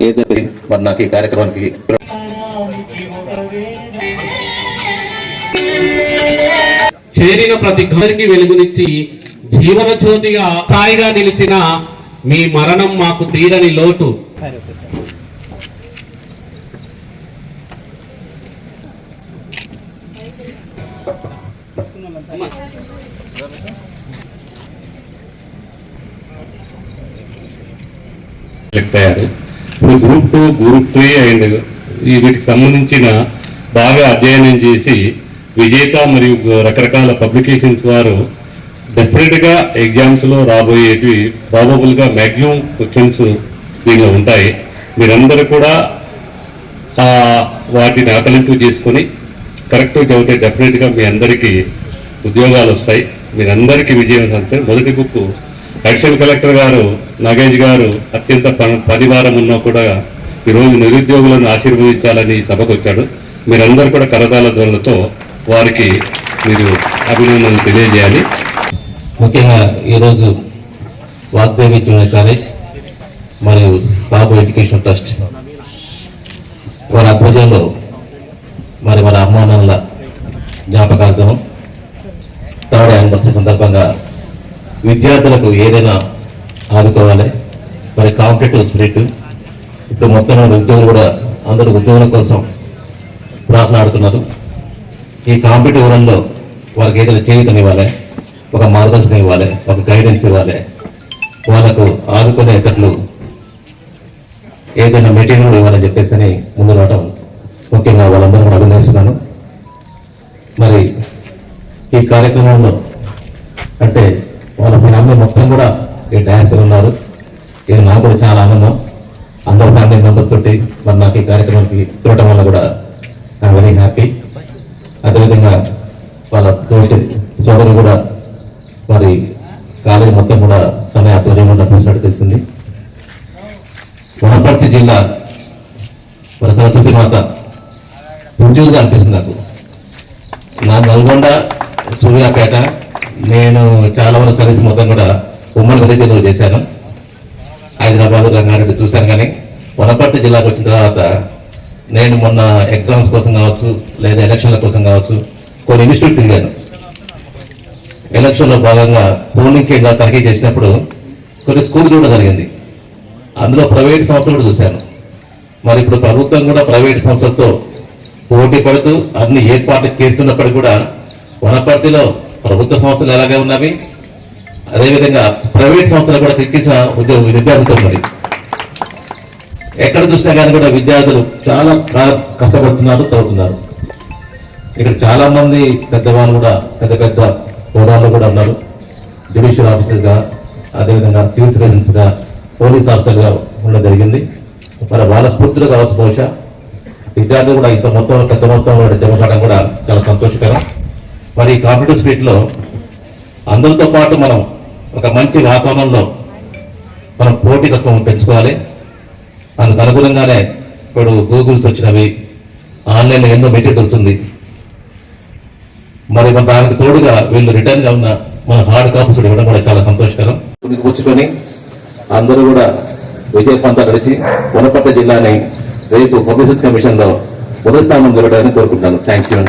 ఏదైతే మరి నాకు ఈ కార్యక్రమానికి చేరిన ప్రతి గరికి వెలుగునిచ్చి జీవన జ్యోతిగా స్థాయిగా నిలిచిన మీ మరణం మాకు తీరని లోటు. అయ్యారు ఇప్పుడు group two group three and వీటికి సంబంధించిన బాగా అధ్యయనం చేసి విజేత మరియు రకరకాల పబ్లికేషన్స్ వారు డెఫినెట్గా ఎగ్జామ్స్లో రాబోయేవి ప్రాబబుల్గా మ్యాక్సిమం క్వశ్చన్స్ దీనిలో ఉంటాయి. మీరందరూ కూడా వాటిని ఆకలింపు చేసుకొని కరెక్ట్ చదివితే డెఫినెట్గా మీ అందరికీ ఉద్యోగాలు వస్తాయి. మీరందరికీ విజయం సాధించారు మొదటి బుక్ అడిషనల్ కలెక్టర్ గారు నగేష్ గారు అత్యంత ప- పనివారం ఉన్నా కూడా ఈరోజు నిరుద్యోగులను ఆశీర్వదించాలని ఈ సభకు వచ్చాడు. మీరందరూ కూడా కరదాల ధ్వనులతో వారికి మీరు అభినందనలు తెలియజేయాలి. ముఖ్యంగా ఈరోజు వాగ్దేవి జూనియర్ కాలేజ్ మరియు సాబు ఎడ్యుకేషన్ ట్రస్ట్ వారి ఆధ్వర్యంలో మరి మన అమ్మానాన్నల జ్ఞాపకార్థం థర్డ్ యానివర్సరీ సందర్భంగా విద్యార్థులకు ఏదైనా ఆదుకోవాలి. మరి కాంపిటేటివ్ స్పిరిట్ ఇప్పుడు మొత్తం ఉద్యోగులు కూడా అందరూ ఉద్యోగుల కోసం ప్రార్థనాడుతున్నారు ఈ కాంపిటేటివ్ రంగంలో వారికి ఏదైనా చేయుతం ఇవ్వాలి ఒక మార్గదర్శనం ఇవ్వాలి ఒక గైడెన్స్ ఇవ్వాలి. వాళ్ళకు ఆదుకునేటట్లు ఏదైనా మెటీరియల్ ఇవ్వాలని చెప్పేసి అని ముందు రావటం ముఖ్యంగా వాళ్ళందరూ కూడా అభినందిస్తున్నాను. మరి ఈ కార్యక్రమంలో అంటే వాళ్ళ ఫ్యామిలీ మొత్తం కూడా ఈ డాన్సర్ ఉన్నారు. ఇది నాకు కూడా చాలా ఆనందం. అందరు ఫ్యామిలీ మెంబర్స్ తోటి మరి నాకు ఈ కార్యక్రమానికి చూడటం వల్ల కూడా ఐ వెరీ హ్యాపీ. అదేవిధంగా వాళ్ళ తోటి సోదరు కూడా మరి కాలేజ్ మొత్తం కూడా తన ఆధ్వర్యంలో నడిపిస్తున్నట్టు తెలిసింది. వనపర్తి జిల్లా మన సరస్వతి మాత ఉద్యోగం అనిపిస్తుంది నాకు. నా నల్గొండ సూర్యాపేట. నేను చాలా వరకు సర్వీస్ మొత్తం కూడా ఉమ్మడి చేశాను. హైదరాబాద్ రంగారెడ్డి చూశాను కానీ వనపర్తి జిల్లాకు వచ్చిన తర్వాత నేను మొన్న ఎగ్జామ్స్ కోసం కావచ్చు లేదా ఎలక్షన్ల కోసం కావచ్చు కొన్ని ఇన్స్టిట్యూట్ తిరిగాను. ఎలక్షన్లో భాగంగా పోలింగ్ కేంద్రాలు తనిఖీ చేసినప్పుడు కొన్ని స్కూల్ చూడడం జరిగింది. అందులో ప్రైవేట్ సంస్థలు కూడా చూశాను. మరి ఇప్పుడు ప్రభుత్వం కూడా ప్రైవేట్ సంస్థలతో పోటీ పడుతూ అన్ని ఏర్పాట్లు చేస్తున్నప్పటికీ కూడా వనపర్తిలో ప్రభుత్వ సంస్థలు ఎలాగే ఉన్నవి అదేవిధంగా ప్రైవేట్ సంస్థలు కూడా ఎక్కించిన ఉద్యోగ విద్యార్థులతో మరి. ఎక్కడ చూసినా కానీ కూడా విద్యార్థులు చాలా కష్టపడుతున్నారు చదువుతున్నారు. ఇక్కడ చాలామంది పెద్దవాళ్ళు కూడా పెద్ద పెద్ద హోదాల్లో కూడా ఉన్నారు. జ్యుడిషియల్ ఆఫీసర్గా అదేవిధంగా సివిల్ సర్వీసెస్గా పోలీస్ ఆఫీసర్గా ఉండడం జరిగింది. మరి వాళ్ళ స్ఫూర్తిలో కావచ్చు బహుశా. విద్యార్థులు కూడా ఇంత మొత్తంలో పెద్ద మొత్తంలో జమ కావడం కూడా చాలా సంతోషకరం. మరి ఈ కాంపిటేటివ్ స్పీట్లో అందరితో పాటు మనం ఒక మంచి వాతావరణంలో మనం పోటీతత్వం పెంచుకోవాలి. అందుకు అనుగుణంగానే ఇప్పుడు గూగుల్స్ వచ్చినవి ఆన్లైన్లో ఎన్నో మెటీరియల్ దొరుకుతుంది. మరి దానికి తోడుగా వీళ్ళు రిటర్న్గా ఉన్న మన హార్డ్ కాపీస్ కూడా ఇవ్వడం కూడా చాలా సంతోషకరం. కూర్చుకొని అందరూ కూడా విజయపంత నడిచి వనపట్ట జిల్లాని రేపు పబ్లిసిటీ కమిషన్లో మొదటి స్థానం జరగడానికి కోరుకుంటున్నాను. Thank you